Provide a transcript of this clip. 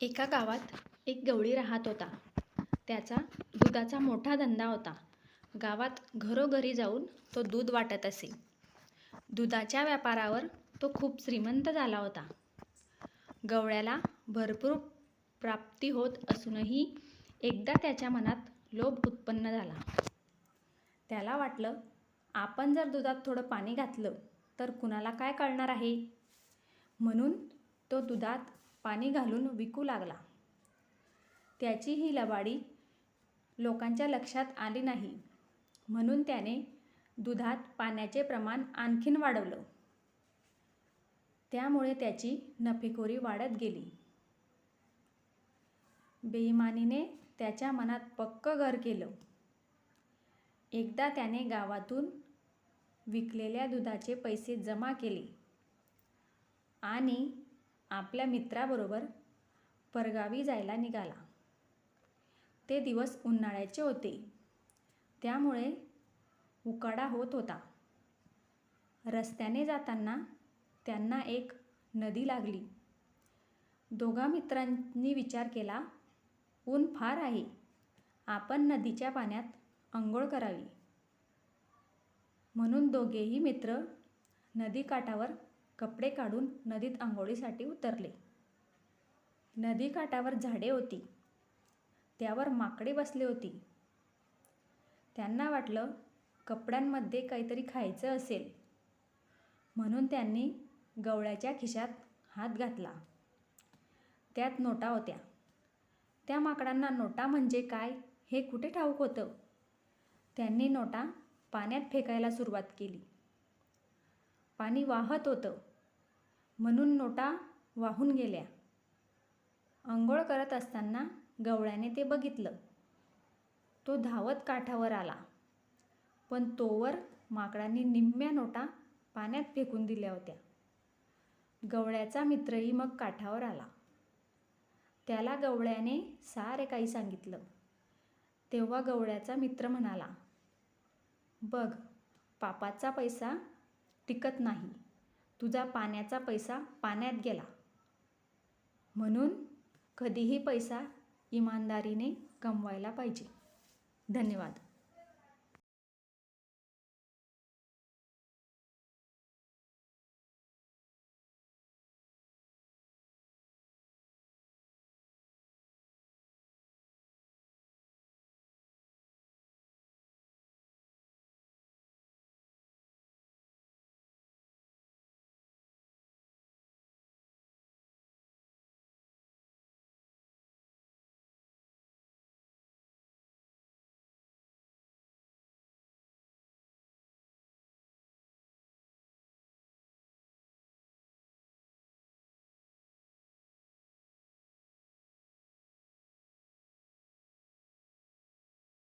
एका गावात एक गवळी राहत होता. त्याचा दुधाचा मोठा धंदा होता. गावात घरोघरी जाऊन तो दूध वाटत असे. दुधाच्या व्यापारावर तो खूप श्रीमंत झाला होता. गवळ्याला भरपूर प्राप्ती होत असूनही एकदा त्याच्या मनात लोभ उत्पन्न झाला. त्याला वाटलं आपण जर दुधात थोडं पाणी घातलं तर कुणाला काय कळणार आहे? म्हणून तो दुधात पाणी घालून विकू लागला. त्याची ही लबाडी लोकांच्या लक्षात आली नाही. म्हणून त्याने दुधात पाण्याचे प्रमाण आणखीन वाढवलं. त्यामुळे त्याची नफेखोरी वाढत गेली. बेईमानीने त्याच्या मनात पक्क घर केलं. एकदा त्याने गावातून विकलेल्या दुधाचे पैसे जमा केले आणि आपल्या मित्राबरोबर परगावी जायला निघाला. ते दिवस उन्हाळ्याचे होते. त्यामुळे उकाडा होत होता. रस्त्याने जाताना त्यांना एक नदी लागली. दोघा मित्रांनी विचार केला ऊन फार आहे. आपण नदीच्या पाण्यात अंघोळ करावी. म्हणून दोघेही मित्र नदीकाठावर कपडे काढून नदीत आंघोळीसाठी उतरले. नदीकाठावर झाडे होती. त्यावर माकडे बसले होती. त्यांना वाटलं कपड्यांमध्ये काहीतरी खायचं असेल. म्हणून त्यांनी गवळ्याच्या खिशात हात घातला. त्यात नोटा होत्या. त्या माकडांना नोटा म्हणजे काय हे कुठे ठाऊक होतं? त्यांनी नोटा पाण्यात फेकायला सुरुवात केली. पाणी वाहत होतं. म्हणून नोटा वाहून गेल्या. अंघोळ करत असताना गवळ्याने ते बघितलं. तो धावत काठावर आला. पण तोवर माकडांनी निम्म्या नोटा पाण्यात फेकून दिल्या होत्या. गवळ्याचा मित्रही मग काठावर आला. त्याला गवळ्याने सारे काही सांगितलं. तेव्हा गवळ्याचा मित्र म्हणाला बघ पापाचा पैसा टिकत नाही. तुझा पाण्याचा पैसा पाण्यात गेला. म्हणून कधीही पैसा इमानदारीने कमवायला पाहिजे. धन्यवाद.